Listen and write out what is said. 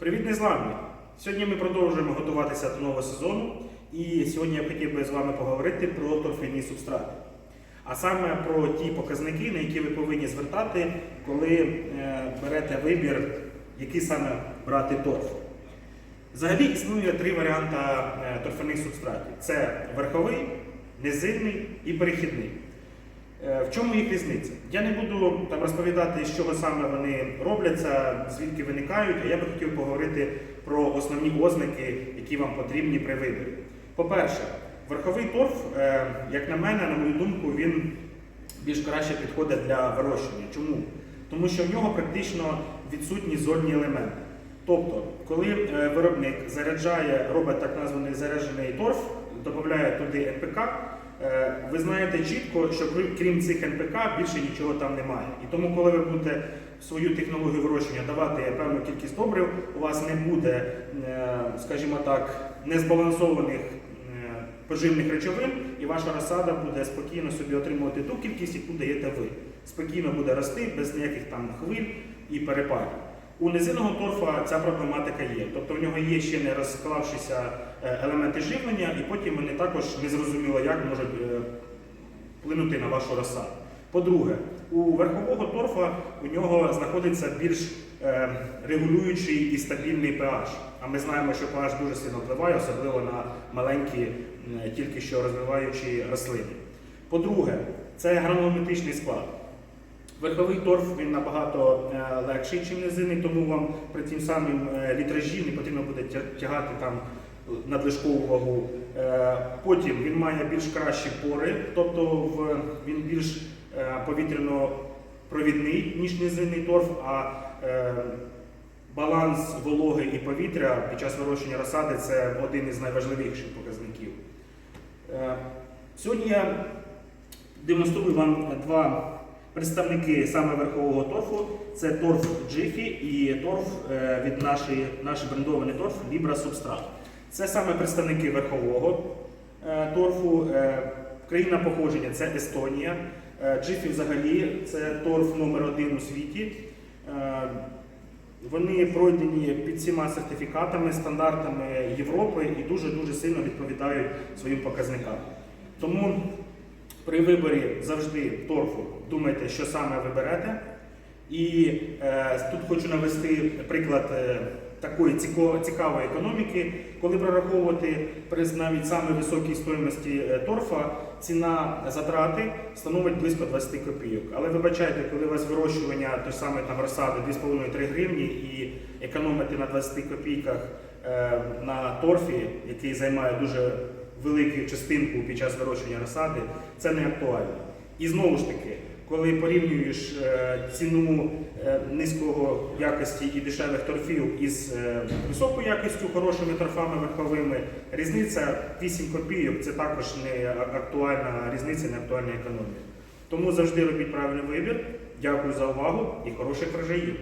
Привіт, незламні! Сьогодні ми продовжуємо готуватися до нового сезону, і сьогодні я хотів би з вами поговорити про торфяні субстрати. А саме про ті показники, на які ви повинні звертати, коли е, берете вибір, який саме брати торф. Взагалі існує три варіанти е, торфяних субстратів: це верховий, низинний і перехідний. Е, В чому їх різниця? Я не буду там розповідати, з чого саме вони робляться, звідки виникають, а я би хотів поговорити про основні ознаки, які вам потрібні при виборі. По-перше, верховий торф, е, як на мене, на мою думку, він більш краще підходить для вирощування. Чому? Тому що в нього практично відсутні зольні елементи. Тобто, коли е, виробник заряджає, робить так названий заряджений торф, додає туди НПК, е, ви знаєте чітко, що крім- цих НПК більше нічого там немає. І тому, коли ви будете свою технологію вирощення давати певну кількість добрив, у вас не буде, е, скажімо так, незбалансованих поживних речовин, і ваша розсада буде спокійно собі отримувати ту кількість, яку даєте ви. Спокійно буде рости без ніяких там хвиль і перепадів. У низинного торфа ця проблематика є. Тобто в нього є ще не розклавшися е, елементи живлення, і потім вони також незрозуміло як можуть е, вплинути на вашу розсаду. По-друге, у верхового торфа у нього знаходиться більш е, регулюючий і стабільний pH. А ми знаємо, що pH дуже сильно впливає, особливо на маленькі, тільки що розвиваючі рослини. По-друге, це гранулометричний склад. Верховий торф він набагато е, легший, ніж низинний, тому вам при тім самим е, літражі не потрібно буде тягати там надлишкову вагу. Е, Потім він має більш кращі пори, тобто він більш е, повітряно-провідний, ніж низинний торф, а е, баланс вологи і повітря під час вирощення розсади це один із найважливіших показників. Е, Сьогодні я демонструю вам два представники саме верхового торфу. Це торф Джифі і торф е, від нашої, наш брендований торф Libra Substrat. Це саме представники верхового е, торфу. Е, Країна походження це Естонія. Джифі взагалі це торф номер один у світі. Вони пройдені під всіма сертифікатами, стандартами Європи і дуже-дуже сильно відповідають своїм показникам. Тому при виборі завжди торфу думайте, що саме ви берете. І е, тут хочу навести приклад е, такої цікавої економіки, коли прораховувати при навіть саме високій стоїмості е, торфа, ціна затрати становить близько 20 копійок. Але вибачайте, коли у вас вирощування той самої там розсади 2,5-3 гривні і економити на 20 копійках е, на торфі, який займає дуже велику частинку під час вирощування розсади, це не актуально. І знову ж таки, коли порівнюєш е, ціну е, низького якості і дешевих торфів із е, високою якістю, хорошими торфами верховими, різниця 8 копійок це також не актуальна різниця, не актуальна економія. Тому завжди робіть правильний вибір. Дякую за увагу і хороших врожаїв.